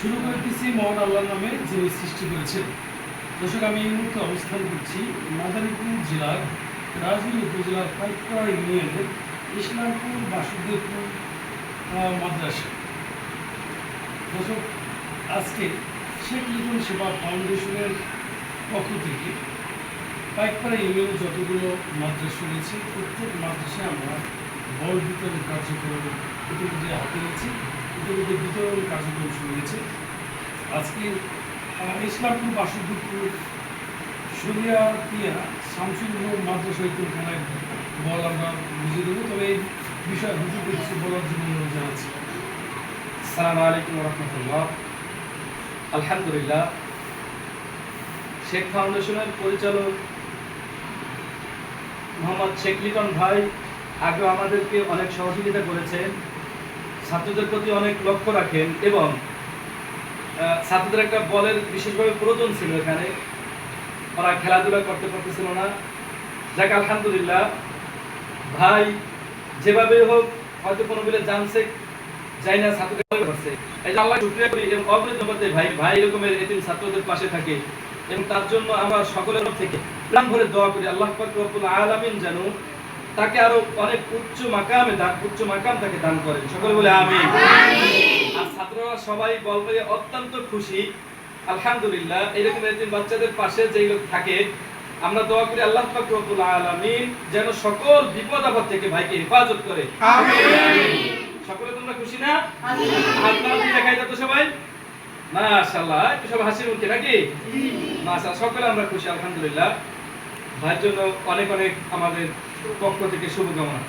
শুরু করতেছি মহান আল্লাহর নামে যিনি সৃষ্টি করেছেন দর্শক, আমি এই মুহূর্তে অবস্থান করছি মাদারীপুর জেলার রাজুল উপজেলার পাইকড়া ইউনিয়নের ইসলামপুর বাসুদেবপুর মাদ্রাসা। দর্শক, আজকে শেখ লিটন সেবা ফাউন্ডেশনের পক্ষ থেকে পাইকপাড়া ইউনিয়নে যতগুলো মাদ্রাসা রয়েছে, প্রত্যেক মাদ্রাসায় আমরা বল বিতরণ কার্যক্রম হাতে নিয়েছি। ইতিমধ্যে কার্যক্রম শুরু হয়েছে। আজকে ইসলামপুর সরিয়া দিয়া শামসুল বল আমরা দেবো। তবে এই বিষয়ে হুজুরকে কিছু বলার জন্য অনুরোধ জানাচ্ছি। আলাইকুম রহমতুল্লাহ। আলহামদুলিল্লাহ, শেখ ফাউন্ডেশনের পরিচালক মোহাম্মদ শেখ লিটন ভাই আগে আমাদেরকে অনেক সহযোগিতা করেছেন। ছাত্রদের প্রতি অনেক লক্ষ্য রাখেন এবং ছাত্রদের একটা বলের বিশেষভাবে প্রয়োজন ছিল এখানে। ওরা খেলাধুলা করতে পারতেছিল না। যাক, আলহামদুলিল্লাহ। ভাই, যেভাবে হোক, হয়তো কোনো বিলে জানছে, যাই না, ছাত্রদের করছে। এই আল্লাহ শুকরিয়া করি এবং করতে ভাই। ভাই এরকমের এতিম ছাত্রদের পাশে থাকে এবং তার জন্য আমরা সকলের থেকে প্রাণ ভরে দোয়া করি। আল্লাহ আলামিন যেন তাকে আরও অনেক উচ্চ মাকামে দান উচ্চ মাকাম তাকে দান করেন। সকলে বলে আমিন। আর ছাত্ররা সবাই বলবে অত্যন্ত খুশি। আলহামদুলিল্লাহ এরকম এতিম বাচ্চাদের পাশে যেই লোক থাকে আমরা দোয়া করি আল্লাহ পাক রব্বুল আলামিন যেন সকল বিপদ আপদ থেকে ভাইকে হেফাজত করে। সকলে তোমরা খুশি না? হাত দেখাই যাতো সবাই। মাশাআল্লাহ একটু সবাই হাসি মুখে নাকি? মাশাআল্লাহ সকলে আমরা খুশি আলহামদুলিল্লাহ। ভাইয়ের জন্য অনেক অনেক আমাদের পক্ষ থেকে শুভকামনা।